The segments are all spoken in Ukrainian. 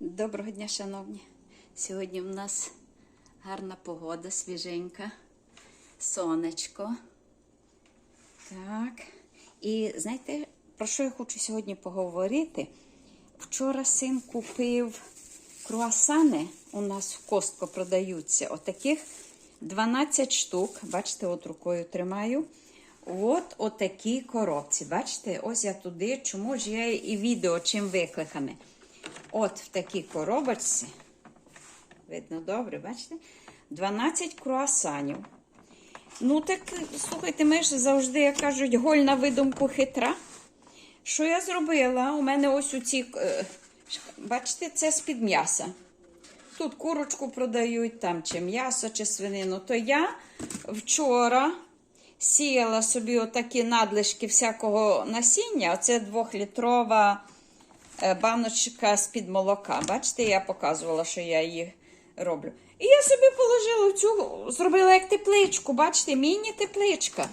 Доброго дня, шановні. Сьогодні в нас гарна погода, свіженька, сонечко. Так. І знаєте, про що я хочу сьогодні поговорити? Вчора син купив круасани, у нас в Костко продаються. Отаких 12 штук. Бачите, от рукою тримаю. От отакі коробці. Бачите, ось я туди, чому ж я і відео чим викликане. От в такій коробочці. Видно добре, бачите? 12 круасанів. Ну, так, слухайте, ми ж завжди, як кажуть, голь на видумку хитра. Що я зробила? У мене ось у ці, е, бачите, це з-під м'яса. Тут курочку продають, там чи м'ясо, чи свинину. То я вчора сіяла собі отакі надлишки всякого насіння. Оце двохлітрова баночка з-під молока. Бачите, я показувала, що я її роблю. І я собі положила цю, зробила як тепличку, бачите, міні-тепличка.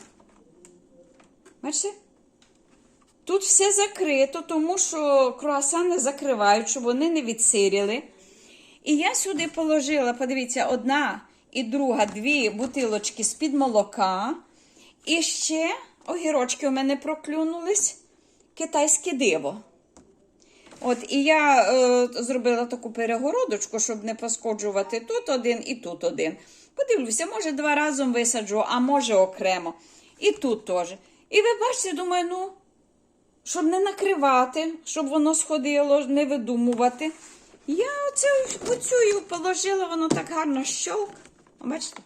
Бачите? Тут все закрито, тому що круасани закривають, щоб вони не відсиріли. І я сюди положила, подивіться, одна і друга, дві бутилочки з-під молока. І ще огірочки у мене проклюнулись. Китайське диво. От, і я е, зробила таку перегородочку, щоб не пошкоджувати тут один і тут один. Подивлюся, може, два разом висаджу, а може окремо. І тут теж. І ви бачите, думаю, ну, щоб не накривати, щоб воно сходило, не видумувати. Я оце оцю положила, воно так гарно щолк. Бачите?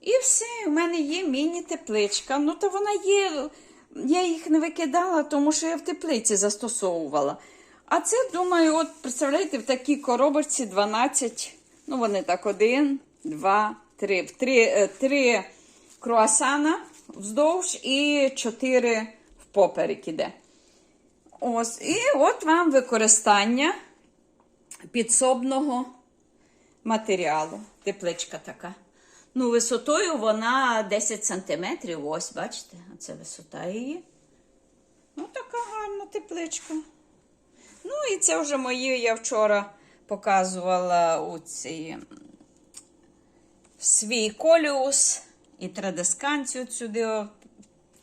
І все, у мене є міні-тепличка. Ну, то вона є. Я їх не викидала, тому що я в теплиці застосовувала. А це, думаю, от представляєте, в такій коробочці 12. Ну, вони так, один, два, три. Три, е, три круасана вздовж і чотири впоперек іде. Ось, і от вам використання підсобного матеріалу. Тепличка така. Ну, висотою вона 10 сантиметрів. Ось, бачите, оце висота її. Ну, така гарна тепличка. Ну, і це вже мої, я вчора показувала у цій свій коліус і традисканцію сюди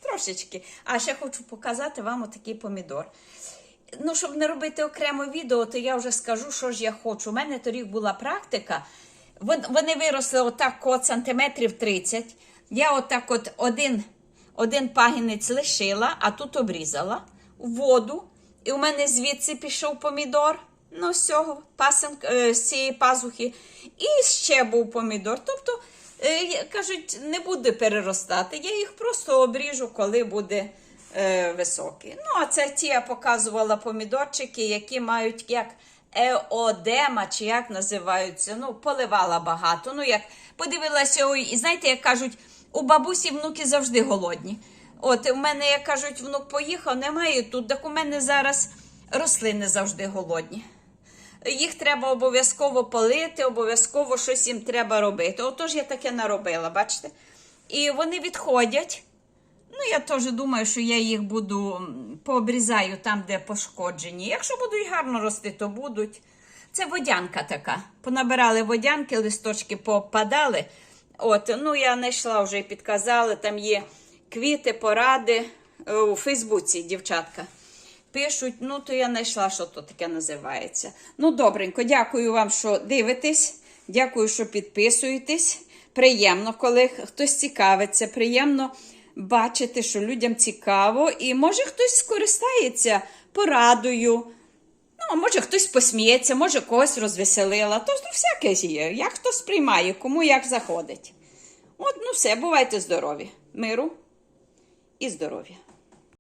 трошечки. А ще хочу показати вам отакий помідор. Ну, щоб не робити окремо відео, то я вже скажу, що ж я хочу. У мене торік була практика. Вон- Вони виросли отак от сантиметрів 30. Я отак от один, один пагінець лишила, а тут обрізала воду. І у мене звідси пішов помідор. Ну, з цього пасен, е, з цієї пазухи. І ще був помідор. Тобто, е, кажуть, не буде переростати. Я їх просто обріжу, коли буде е, високий. Ну, а це ті я показувала помідорчики, які мають як еодема, чи як називаються. Ну, поливала багато. Ну, як подивилася, ой, і знаєте, як кажуть, у бабусі внуки завжди голодні. От, у мене, як кажуть, внук поїхав, немає тут, так у мене зараз рослини завжди голодні. Їх треба обов'язково полити, обов'язково щось їм треба робити. Отож я таке наробила, бачите? І вони відходять. Ну, я теж думаю, що я їх буду пообрізаю там, де пошкоджені. Якщо будуть гарно рости, то будуть. Це водянка така. Понабирали водянки, листочки попадали. От, ну я знайшла вже і підказали, там є квіти, поради е, у Фейсбуці, дівчатка. Пишуть, ну то я знайшла, що то таке називається. Ну, добренько, дякую вам, що дивитесь. Дякую, що підписуєтесь. Приємно, коли хтось цікавиться. Приємно бачити, що людям цікаво, і може хтось скористається порадою. Ну, може хтось посміється, може когось розвеселила. То ну, всяке є. Як хто сприймає, кому як заходить. От, ну все, бувайте здорові. Миру і здоров'я.